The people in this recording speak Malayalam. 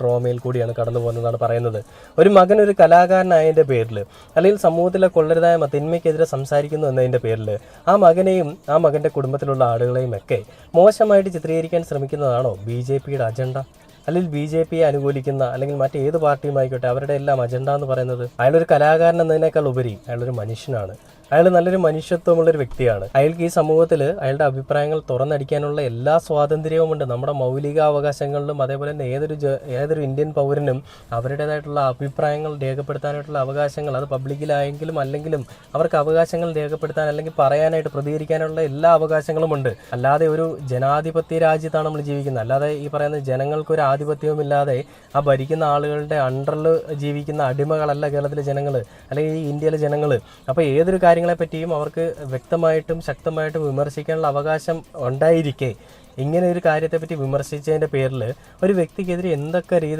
ട്രോമയിൽ കൂടിയാണ് കടന്നു പോകുന്നതാണ് പറയുന്നത്. ഒരു മകൻ ഒരു കലാകാരനായതിന്റെ പേരിൽ അല്ലെങ്കിൽ സമൂഹത്തിലെ കൊള്ളരുതായ തിന്മയ്ക്കെതിരെ സംസാരിക്കുന്നു എന്നതിന്റെ പേരിൽ ആ മകനെയും ആ മകന്റെ കുടുംബത്തിലുള്ള ആളുകളെയും ഒക്കെ മോശമായിട്ട് ചിത്രീകരിക്കാൻ ശ്രമിക്കുന്നതാണോ ബി ജെ പിയുടെ അജണ്ട? അല്ലെങ്കിൽ ബി ജെ പിയെ അനുകൂലിക്കുന്ന അല്ലെങ്കിൽ മറ്റേത് പാർട്ടിയും ആയിക്കോട്ടെ അവരുടെ എല്ലാം അജണ്ട എന്ന് പറയുന്നത്? അയാളൊരു കലാകാരൻ എന്നതിനേക്കാൾ ഉപരി അയാളൊരു മനുഷ്യനാണ്. അയാൾ നല്ലൊരു മനുഷ്യത്വമുള്ള ഒരു വ്യക്തിയാണ്. അയാൾക്ക് ഈ സമൂഹത്തിൽ അയാളുടെ അഭിപ്രായങ്ങൾ തുറന്നടിക്കാനുള്ള എല്ലാ സ്വാതന്ത്ര്യവുമുണ്ട്. നമ്മുടെ മൗലിക അവകാശങ്ങളിലും അതേപോലെ തന്നെ ഏതൊരു ഏതൊരു ഇന്ത്യൻ പൗരനും അവരുടേതായിട്ടുള്ള അഭിപ്രായങ്ങൾ രേഖപ്പെടുത്താനായിട്ടുള്ള അവകാശങ്ങൾ അത് പബ്ലിക്കിലായെങ്കിലും അല്ലെങ്കിലും അവർക്ക് അവകാശങ്ങൾ രേഖപ്പെടുത്താൻ അല്ലെങ്കിൽ പറയാനായിട്ട് പ്രതികരിക്കാനുള്ള എല്ലാ അവകാശങ്ങളും ഉണ്ട് അല്ലാതെ ഒരു ജനാധിപത്യ രാജ്യത്താണ് നമ്മൾ ജീവിക്കുന്നത്. അല്ലാതെ ഈ പറയുന്ന ജനങ്ങൾക്ക് ഒരു ആധിപത്യവും ഇല്ലാതെ ആ ഭരിക്കുന്ന ആളുകളുടെ അണ്ടറിൽ ജീവിക്കുന്ന അടിമകളല്ല കേരളത്തിലെ ജനങ്ങൾ അല്ലെങ്കിൽ ഈ ഇന്ത്യയിലെ ജനങ്ങൾ അപ്പോൾ ഏതൊരു കാര്യങ്ങളെ പറ്റിയും അവർക്ക് വ്യക്തമായിട്ടും ശക്തമായിട്ടും വിമർശിക്കാനുള്ള അവകാശം ഉണ്ടായിരിക്കെ. ഇങ്ങനെ ഒരു കാര്യത്തെപ്പറ്റി വിമർശിച്ചതിന്റെ പേരിൽ ഒരു വ്യക്തിക്കെതിരെ എന്തൊക്കെ രീതി